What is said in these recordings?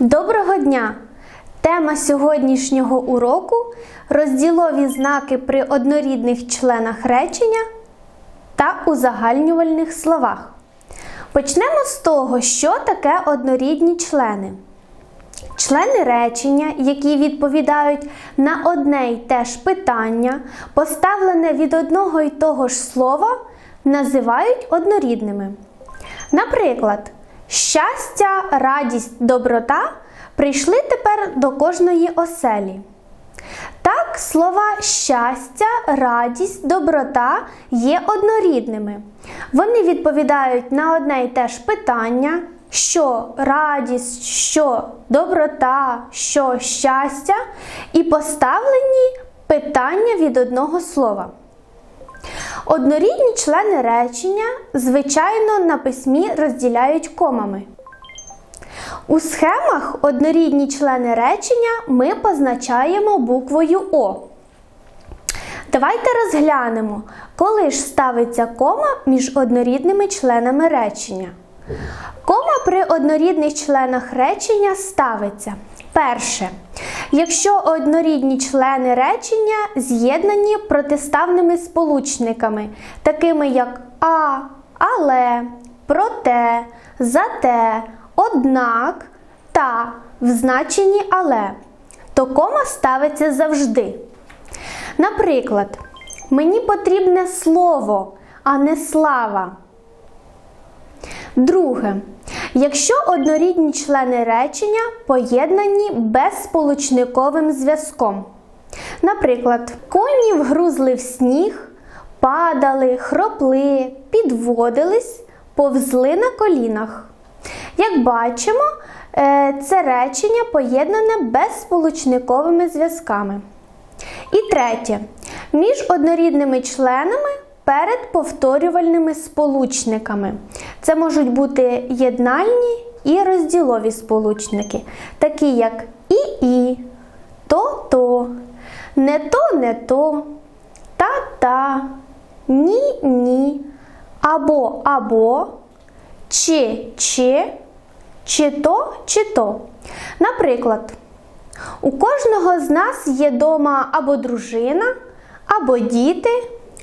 Доброго дня! Тема сьогоднішнього уроку розділові знаки при однорідних членах речення та узагальнювальних словах. Почнемо з того, що таке однорідні члени. Члени речення, які відповідають на одне й те ж питання, поставлене від одного й того ж слова, називають однорідними. Наприклад, щастя, радість, доброта прийшли тепер до кожної оселі. Так, слова щастя, радість, доброта є однорідними. Вони відповідають на одне й те ж питання, що радість, що доброта, що щастя, і поставлені питання від одного слова. Однорідні члени речення, звичайно, на письмі розділяють комами. У схемах однорідні члени речення ми позначаємо буквою О. Давайте розглянемо, коли ж ставиться кома між однорідними членами речення. Кома при однорідних членах речення ставиться. Перше. Якщо однорідні члени речення з'єднані протиставними сполучниками, такими як а, але, проте, зате, однак та в значенні але, то кома ставиться завжди. Наприклад, мені потрібне слово, а не слава. Друге. Якщо однорідні члени речення поєднані безсполучниковим зв'язком. Наприклад, коні вгрузли в сніг, падали, хропли, підводились, повзли на колінах. Як бачимо, е, це речення поєднане безсполучниковими зв'язками. І третє. Між однорідними членами перед повторювальними сполучниками. Це можуть бути єднальні і розділові сполучники, такі як і-і, то-то, не то, не то, та-та, ні-ні, або або, чи чи, чи то, чи то. Наприклад, у кожного з нас є дома або дружина, або діти,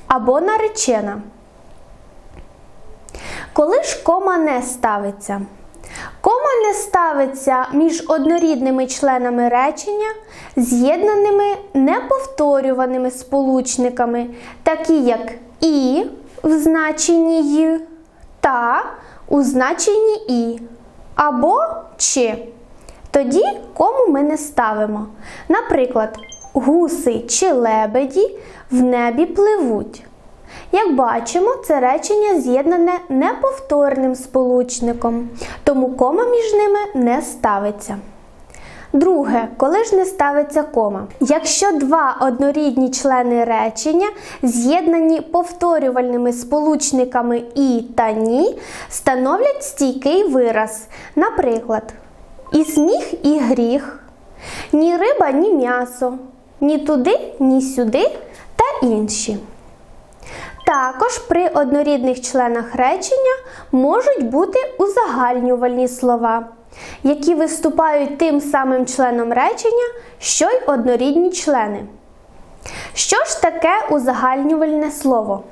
або наречена. Коли ж кома не ставиться? Кома не ставиться між однорідними членами речення, з'єднаними неповторюваними сполучниками, такі як і в значенні «й», та у значенні і або чи. Тоді кому ми не ставимо. Наприклад, гуси чи лебеді в небі пливуть. Як бачимо, це речення з'єднане неповторним сполучником, тому кома між ними не ставиться. Друге, коли ж не ставиться кома. Якщо два однорідні члени речення з'єднані повторювальними сполучниками і та ні, становлять стійкий вираз. Наприклад, і сміх, і гріх, ні риба, ні м'ясо, ні туди, ні сюди та інші. Також при однорідних членах речення можуть бути узагальнювальні слова, які виступають тим самим членом речення, що й однорідні члени. Що ж таке узагальнювальне слово?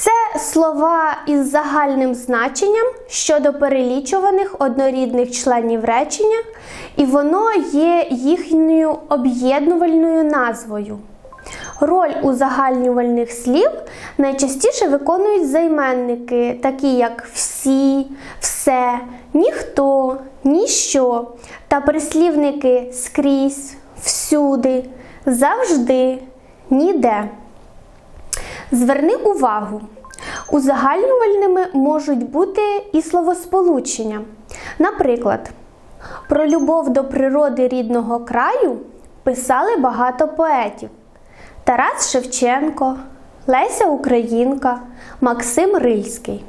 Це слова із загальним значенням щодо перелічуваних однорідних членів речення, і воно є їхньою об'єднувальною назвою. Роль узагальнювальних слів найчастіше виконують займенники, такі як всі, все, ніхто, ніщо, та прислівники скрізь, всюди, завжди, ніде. Зверни увагу. Узагальнювальними можуть бути і словосполучення. Наприклад, про любов до природи рідного краю писали багато поетів. Тарас Шевченко, Леся Українка, Максим Рильський.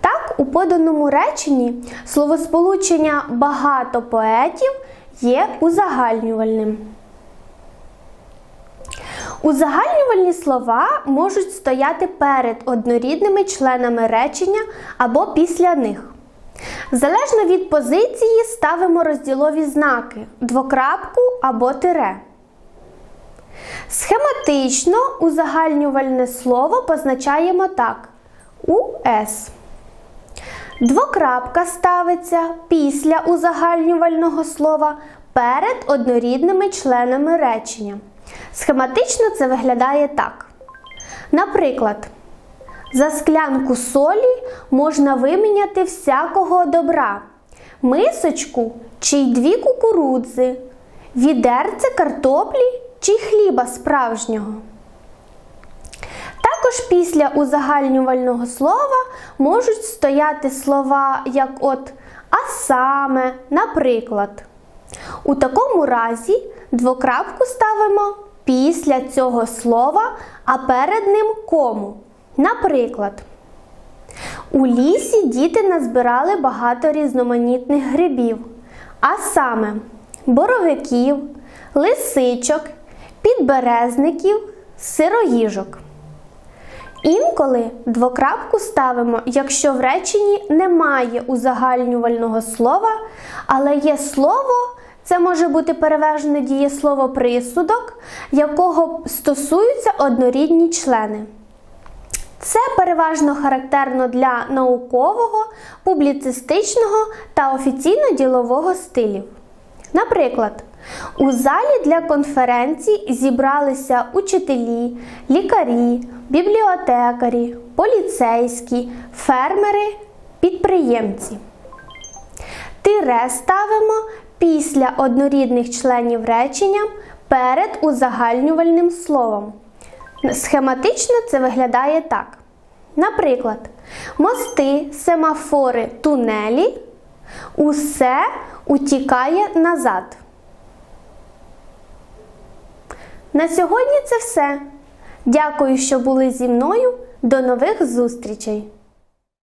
Так, у поданому реченні словосполучення багато поетів є узагальнювальним. Узагальнювальні слова можуть стояти перед однорідними членами речення або після них. Залежно від позиції ставимо розділові знаки двокрапку або тире. Схематично узагальнювальне слово позначаємо так: УС. Двокрапка ставиться після узагальнювального слова перед однорідними членами речення. Схематично це виглядає так. Наприклад, за склянку солі можна виміняти всякого добра, мисочку чи й дві кукурудзи, відерце картоплі чи хліба справжнього. Також після узагальнювального слова можуть стояти слова, як от а саме, наприклад. У такому разі двокрапку ставимо після цього слова, а перед ним кому. Наприклад, у лісі діти назбирали багато різноманітних грибів, а саме боровиків, лисичок, підберезників, сироїжок. Інколи двокрапку ставимо, якщо в реченні немає узагальнювального слова, але є слово, це може бути переважне дієслово присудок, якого стосуються однорідні члени. Це переважно характерно для наукового, публіцистичного та офіційно-ділового стилів. Наприклад, у залі для конференцій зібралися учителі, лікарі, бібліотекарі, поліцейські, фермери, підприємці. Тире ставимо після однорідних членів речення перед узагальнювальним словом. Схематично це виглядає так. Наприклад, мости, семафори, тунелі усе утікає назад. На сьогодні це все. Дякую, що були зі мною. До нових зустрічей!